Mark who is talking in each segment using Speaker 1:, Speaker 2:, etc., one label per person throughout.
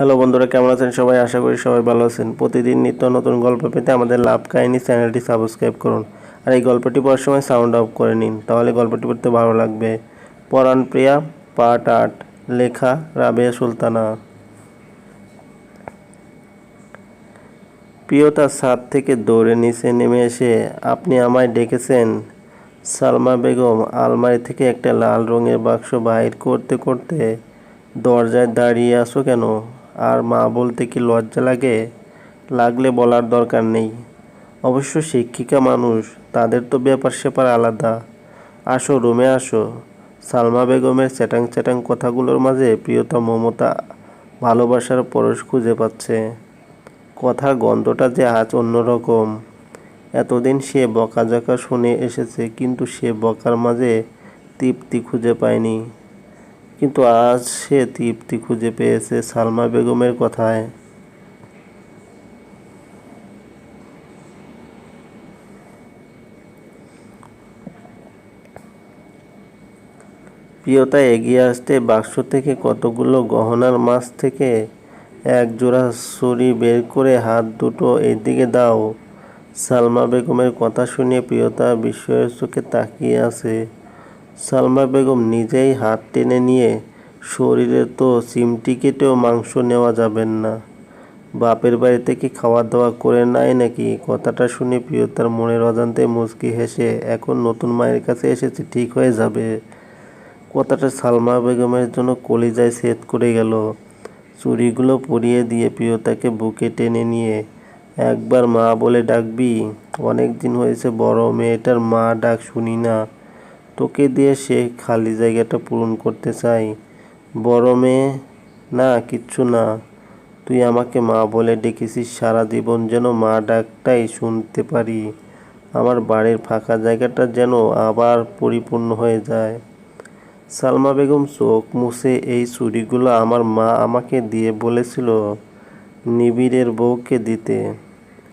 Speaker 1: Hello বন্ধুরা, কেমন আছেন সবাই? আশা করি সবাই ভালো আছেন। প্রতিদিন নিত্য নতুন গল্প পেতে আমাদের লাভ কাহিনী চ্যানেলটি সাবস্ক্রাইব করুন। আর এই গল্পটি পড়ার সময় সাউন্ড অফ করে নিন, তাহলে গল্পটি পড়তে ভালো লাগবে। পরাণ প্রিয়া, পার্ট আট, লেখা রাবেয়া সুলতানা। প্রিয়তা ছাদ থেকে দৌড়ে নিচে নেমে এসে, আপনি আমায় ডেকেছেন সালমা বেগম আলমারি থেকে একটা লাল রঙের বাক্স বাইর করতে করতে দরজায় দাঁড়িয়ে আসো কেন? আর মা বলতে কি লজ্জা লাগে? লাগলে বলার দরকার নেই। অবশ্য শিক্ষিকা মানুষ, তাদের তো ব্যাপার স্যাপার আলাদা। আসো, রুমে আসো। সালমা বেগমের চ্যাটাং চ্যাটাং কথাগুলোর মাঝে প্রিয়তা মমতা ভালোবাসার পরশ খুঁজে পাচ্ছে। কথার গন্ধটা যে আজ অন্যরকম। এতদিন সে বকাঝকা শুনে এসেছে, কিন্তু সে বকার মাঝে তৃপ্তি খুঁজে পায়নি। কিন্তু আজ সে তৃপ্তি খুঁজে পেয়েছে সালমা বেগমের কথায়। প্রিয়তা এগিয়ে আসতে বাক্স থেকে কতগুলো গহনার মাছ থেকে এক জোড়া ছুরি বের করে হাত দুটো এদিকে দাও। সালমা বেগমের কথা শুনে প্রিয়তা বিস্ময়ের চোখে তাকিয়ে আছে। সালমা বেগম নিজেই হাত টেনে নিয়ে শরীরে তো চিমটি কেটেও মাংস নেওয়া যাবেন না। বাপের বাড়ি থেকে খাওয়া দাওয়া করে নাই নাকি? কথাটা শুনে প্রিয়তার মনের অজান্তে মুচকি হেসে, এখন নতুন মায়ের কাছে এসেছে, ঠিক হয়ে যাবে। কথাটা সালমা বেগমের জন্য কলিজায় সেট করে গেল। চুড়িগুলো পরিয়ে দিয়ে প্রিয়তাকে বুকে টেনে নিয়ে, একবার মা বলে ডাকবি, অনেক দিন হয়েছে বড় মেয়েটার মা ডাক শুনি না। তোকে দিয়ে সে খালি জায়গাটা পূরণ করতে চাই। বড় মেয়ে? না, কিচ্ছু না। তুই আমাকে মা বলে ডেকেছিস, সারা জীবন যেন মা ডাকটাই শুনতে পারি। আমার বাড়ির ফাঁকা জায়গাটা যেন আবার পরিপূর্ণ হয়ে যায়। সালমা বেগম চোখ মুছে এই চুড়িগুলো আমার মা আমাকে দিয়ে বলেছিল নিবিড়ের বউকে দিতে।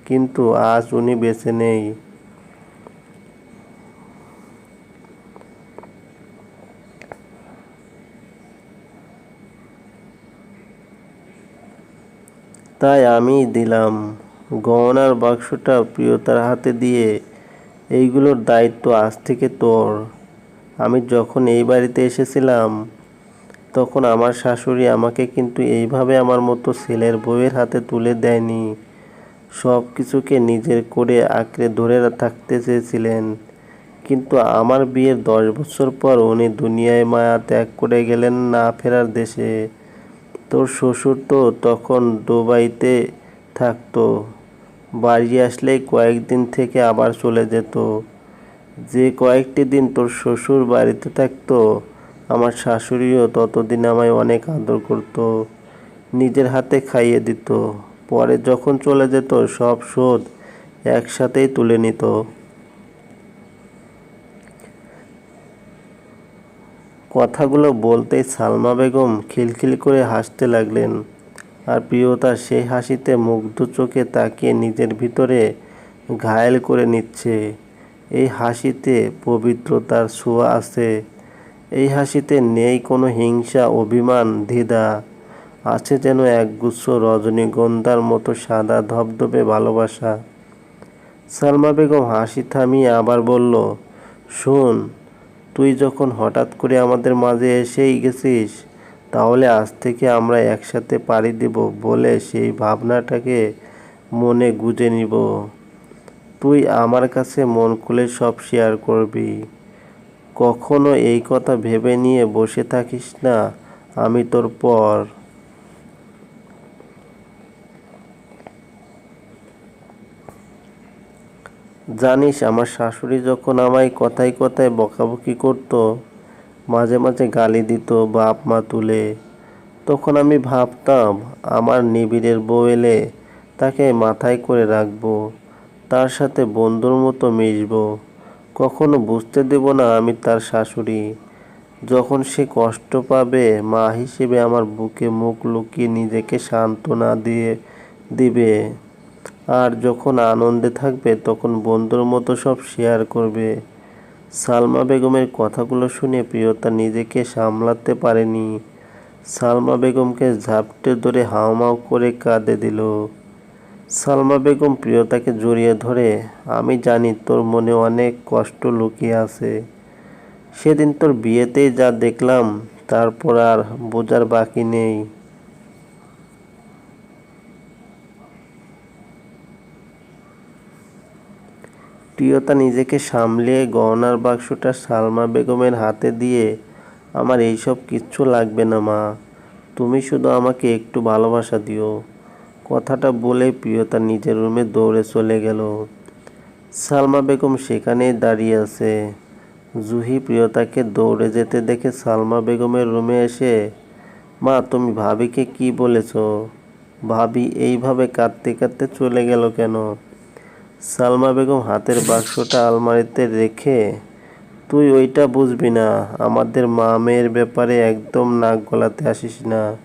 Speaker 1: কিন্তু আজ উনি বেঁচে নেই। তাই আমি দিলাম। গহনার বাক্সটা প্রিয়তার হাতে দিয়ে, এইগুলোর দায়িত্ব আজ থেকে তোর। আমি যখন এই বাড়িতে এসেছিলাম, তখন আমার শাশুড়ি আমাকে কিন্তু এইভাবে আমার মতো ছেলের বউয়ের হাতে তুলে দেয়নি। সব কিছুকে নিজের করে আঁকড়ে ধরে থাকতে চেয়েছিলেন। কিন্তু আমার বিয়ের দশ বছর পর উনি দুনিয়ায় মায়া ত্যাগ করে গেলেন না ফেরার দেশে। তোর শ্বশুর তো তখন দুবাইতে থাকতো, বাড়ি আসলেই কয়েকদিন থেকে আবার চলে যেত। যে কয়েকটি দিন তোর শ্বশুর বাড়িতে থাকতো, আমার শাশুড়িও ততদিন আমায় অনেক আদর করতো, নিজের হাতে খাইয়ে দিত। পরে যখন চলে যেত, সব শোধ একসাথেই তুলে নিত। কথাগুলো বলতেই সালমা বেগম খিলখিল করে হাসতে লাগলেন। আর প্রিয়তা সেই হাসিতে মুগ্ধ চোখে তাকিয়ে নিজের ভিতরে ঘায়েল করে নিচ্ছে। এই হাসিতে পবিত্রতার ছোঁয়া আছে। এই হাসিতে নেই কোনো হিংসা, অভিমান, দ্বিধা। আছে যেন একগুচ্ছ রজনীগন্ধার মতো সাদা ধবধবে ভালোবাসা। সালমা বেগম হাসি থামিয়ে আবার বলল, শোন তুই যখন হঠাৎ করে আমাদের মাঝে এসেই গেছিস, তাহলে আজ থেকে আমরা একসাথে পাড়ি দেব বলে সেই ভাবনাটাকে মনে গুজে নিব। তুই আমার কাছে মন খুলে সব শেয়ার করবি। কখনো এই কথা ভেবে নিয়ে বসে থাকিস না, আমি তোর পর। জানিস, আমার শাশুড়ি যখন আমায় কথায় কথায় বকাবকি করত, মাঝে মাঝে গালি দিত বাপ মা তুলে, তখন আমি ভাবতাম, আমার নিবিড়ের বউ এলে তাকে মাথায় করে রাখব, তার সাথে বন্ধুর মতো মিশবো, কখনো বুঝতে দেব না আমি তার শাশুড়ি। যখন সে কষ্ট পাবে, মা হিসেবে আমার বুকে মুখ লুকিয়ে নিজেকে সান্ত্বনা দিয়ে দিবে। আর যখন আনন্দে থাকবে, তখন বন্ধুর মতো সব শেয়ার করবে। সালমা বেগমের কথাগুলো শুনে প্রিয়তা নিজেকে সামলাতে পারেনি। সালমা বেগমকে ঝাপটে ধরে হাওমাও করে কাঁদে দিল। সালমা বেগম প্রিয়তাকে জড়িয়ে ধরে, আমি জানি তোর মনে অনেক কষ্ট লুকিয়ে আছে। সেদিন তোর বিয়েতেই যা দেখলাম, তারপর আর বোঝার বাকি নেই। প্রিয়তা নিজেকে সামলিয়ে গহনার বাক্সটা সালমা বেগমের হাতে দিয়ে, আমার এইসব কিচ্ছু লাগবে না, মা। তুমি শুধু আমাকে একটু ভালোবাসা দিও। কথাটা বলে প্রিয়তা নিজের রুমে দৌড়ে চলে গেল। সালমা বেগম সেখানেই দাঁড়িয়ে আছে। জুহি প্রিয়তাকে দৌড়ে যেতে দেখে সালমা বেগমের রুমে এসে, মা, তুমি ভাবিকে কি বলেছ? ভাবি এইভাবে কাঁদতে কাঁদতে চলে গেল কেন? সালমা বেগম হাতের বাক্সটা আলমারিতে রেখে, তুই ওইটা বুঝবি না, আমাদের মা মেয়ের ব্যাপারে একদম নাক গলাতে আসিস না।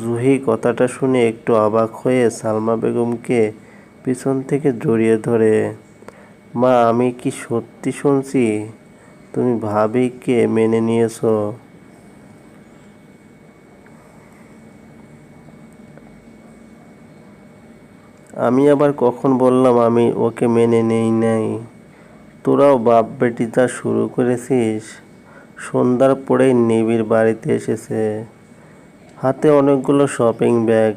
Speaker 1: জুহি কথাটা শুনে একটু অবাক হয়ে সালমা বেগমকে পিছন থেকে জড়িয়ে ধরে, মা, আমি কি সত্যি শুনছি? তুমি ভাবিকে মেনে নিয়েছো। আমি আবার কখন বললাম আমি ওকে মেনে নেই নাই? তোরাও বাপ বেটি যা শুরু করেছিস? সন্ধ্যার পরেই নিবিড় বাড়িতে এসেছে। হাতে অনেকগুলো shopping bag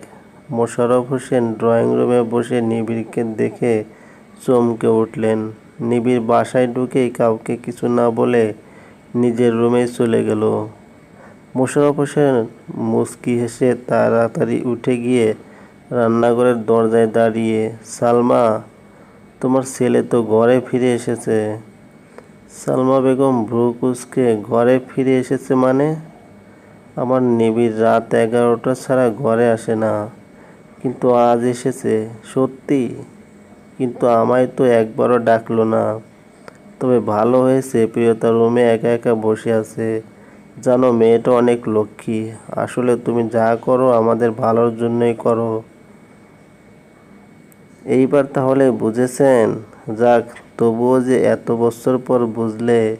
Speaker 1: Mosharraf Hossain drawing রুমে বসে নিবিড়কে দেখে চমকে উঠলেন। নিবিড় বাসায় ঢুকেই কাউকে কিছু না বলে নিজের রুমে চলে গেল। মোশারফ হোসেন মুস্কি হেসে তাড়াতাড়ি উঠে গিয়ে রান্নাঘরের দরজায় দাঁড়িয়ে, সালমা, তোমার ছেলে তো ঘরে ফিরে এসেছে। সালমা বেগম ভ্রু কুচকে ঘরে ফিরে এসেছে মানে? আমার নিবিড় রাত এগারোটা ছাড়া ঘরে আসে না। কিন্তু আজ এসেছে, সত্যি? কিন্তু আমায় তো একবারও ডাকলো না। তবে ভালো হয়েছে, প্রিয়তা রুমে একা একা বসে আছে। জানো, মেয়েটা অনেক লক্ষ্মী। আসলে তুমি যা করো, আমাদের ভালোর জন্যই করো। এইবার তাহলে বুঝেছেন? যাক, তবুও যে এত বছর পর বুঝলে,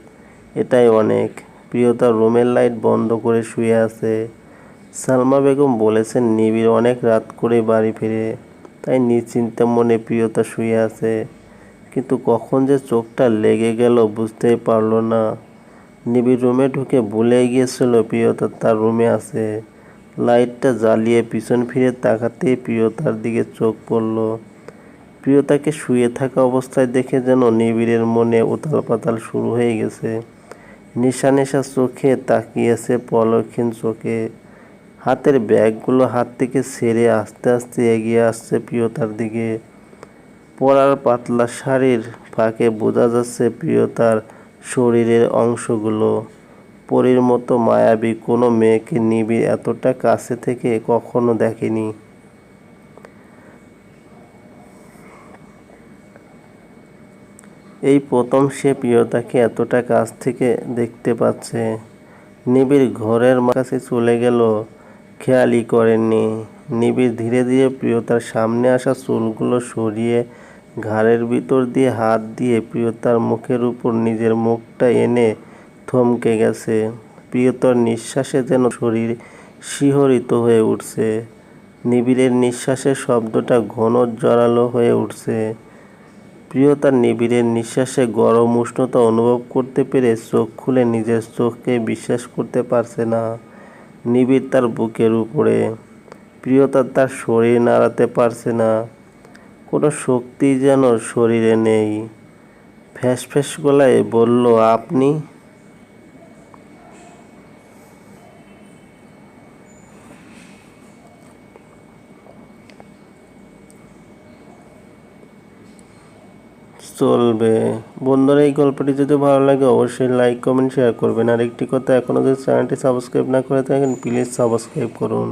Speaker 1: এটাই অনেক। প্রিয়তা রুমের লাইট বন্ধ করে শুয়ে আছে। সালমা বেগম বলেছেন, নিবিড় অনেক রাত করে বাড়ি ফিরে। তাই নিশ্চিন্তে মনে প্রিয়তা শুয়ে আছে। কিন্তু কখন যে চোখটা লেগে গেল বুঝতেই পারল না। নিবিড় রুমে ঢুকে ভুলে গিয়েছিল প্রিয়তা, তার রুমে আছে। লাইটটা জ্বালিয়ে পিছন ফিরে তাকাতেই প্রিয়তার দিকে চোখ পড়ল। প্রিয়তাকে শুয়ে থাকা অবস্থায় দেখে যেন নিবিড়ের মনে উতাল পাতাল শুরু হয়ে গেছে। নেশা নেশা চোখে তাকিয়েছে পলক্ষীন চোখে। হাতের ব্যাগগুলো হাত থেকে ছেড়ে আস্তে আস্তে এগিয়ে আসছে প্রিয়তার দিকে। পরার পাতলা শাড়ির ফাঁকে বোঝা যাচ্ছে প্রিয়তার শরীরের অংশগুলো। পরীর মতো মায়াবী কোনো মেয়েকে নিবিড় এতটা কাছে থেকে কখনো দেখেনি। এই প্রথম সে প্রিয়তাকে এতটা কাছ থেকে দেখতে পাচ্ছে। নিবিড় ঘরের কাছে চলে গেল, খেয়ালই করেননি। নিবিড় ধীরে ধীরে প্রিয়তার সামনে আসা চুলগুলো সরিয়ে ঘাড়ের ভিতর দিয়ে হাত দিয়ে প্রিয়তার মুখের উপর নিজের মুখটা এনে থমকে গেছে। প্রিয়তার নিঃশ্বাসে যেন শরীর শিহরিত হয়ে উঠছে। নিবিড়ের নিঃশ্বাসের শব্দটা ঘন জড়ালো হয়ে উঠছে। প্রিয়তার নিবিড়ের নিঃশ্বাসে গরম উষ্ণতা অনুভব করতে পেরে চোখ খুলে নিজের চোখকে বিশ্বাস করতে পারছে না। নিবিড় তার বুকের উপরে। প্রিয়তা তার শরীর নাড়াতে পারছে না। কোনো শক্তি যেন শরীরে নেই। ফ্যাস ফ্যাস গলায় বলল, আপনি চলবে। বন্ধুরা, এই গল্পটি যদি ভালো লাগে, অবশ্যই লাইক কমেন্ট শেয়ার করবেন। আর একটি কথা এখনও যদি চ্যানেলটি সাবস্ক্রাইব না করে থাকেন প্লিজ সাবস্ক্রাইব করুন।